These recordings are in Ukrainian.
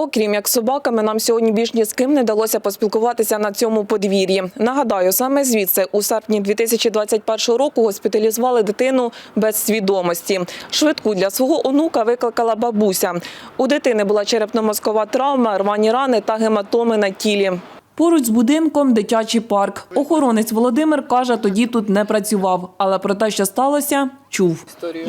окрім як з собаками, нам сьогодні більш ні з ким не вдалося поспілкуватися на цьому подвір'ї. Нагадаю, саме звідси у серпні 2021 року госпіталізували дитину без свідомості. Швидку для свого онука викликала бабуся. У дитини була черепно-мозкова травма, рвані рани та гематоми на тілі. Поруч з будинком дитячий парк. Охоронець Володимир каже, тоді тут не працював, але про те, що сталося, чув.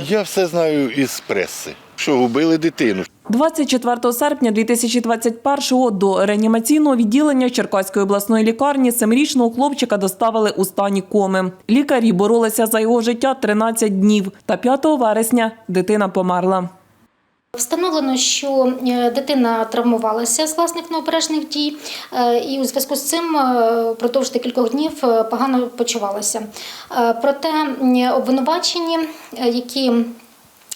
Я все знаю із преси, що вбили дитину. 24 серпня 2021-го до реанімаційного відділення Черкаської обласної лікарні семирічного хлопчика доставили у стані коми. Лікарі боролися за його життя 13 днів, та 5 вересня дитина померла. Встановлено, що е, дитина травмувалася з власних необережних дій, е, і у зв'язку з цим е, впродовж декількох днів погано почувалася. Проте обвинувачені, які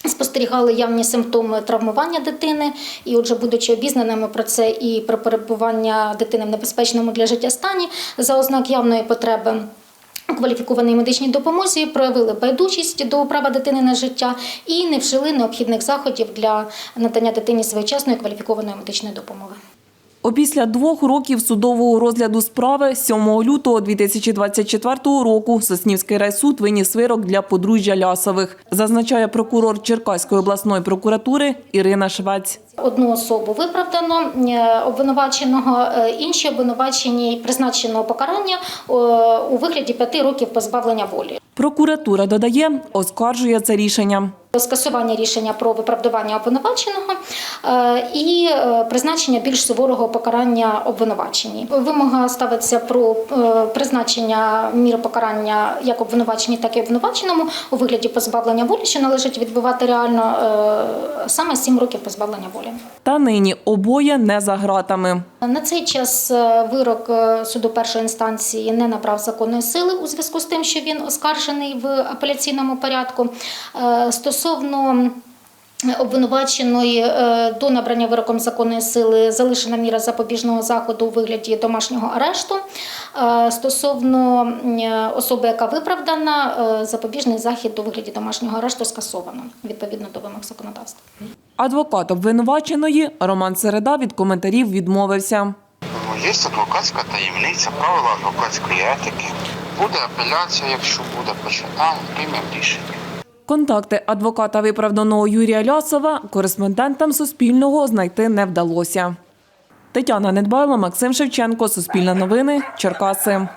Спостерігали явні симптоми травмування дитини, і, отже, будучи обізнаними про це і про перебування дитини в небезпечному для життя стані, за ознак явної потреби кваліфікованій медичній допомозі проявили байдужість до права дитини на життя і не вжили необхідних заходів для надання дитині своєчасної кваліфікованої медичної допомоги. Опісля двох років судового розгляду справи 7 лютого 2024 року Соснівський райсуд виніс вирок для подружжя Лясових, зазначає прокурор Черкаської обласної прокуратури Ірина Швець. Одну особу виправдано е, обвинуваченого, е, інші обвинувачені призначено покарання е, у вигляді п'яти років позбавлення волі. Прокуратура додає, оскаржує це рішення. Скасування рішення про виправдування обвинуваченого е, і е, призначення більш суворого покарання обвинуваченій. Вимога ставиться про е, призначення міри покарання як обвинуваченій, так і обвинуваченому у вигляді позбавлення волі, що належить відбувати реально саме 7 років позбавлення волі. Та нині обоє не за ґратами. На цей час е, вирок е, суду першої інстанції не набрав законної сили у зв'язку з тим, що він оскаржений в апеляційному порядку. Е, Стосовно обвинуваченої е, до набрання вироком законної сили залишена міра запобіжного заходу у вигляді домашнього арешту. Е, Стосовно е, особи, яка виправдана, запобіжний захід у вигляді домашнього арешту скасовано відповідно до вимог законодавства. Адвокат обвинуваченої Роман Середа від коментарів відмовився. Є адвокатська таємниця, правила адвокатської етики. Буде апеляція, якщо буде, почитаємо, приймемо рішення. Контакти адвоката виправданого Юрія Лясова кореспондентам Суспільного знайти не вдалося. Тетяна Недбайло, Максим Шевченко, Суспільне новини, Черкаси.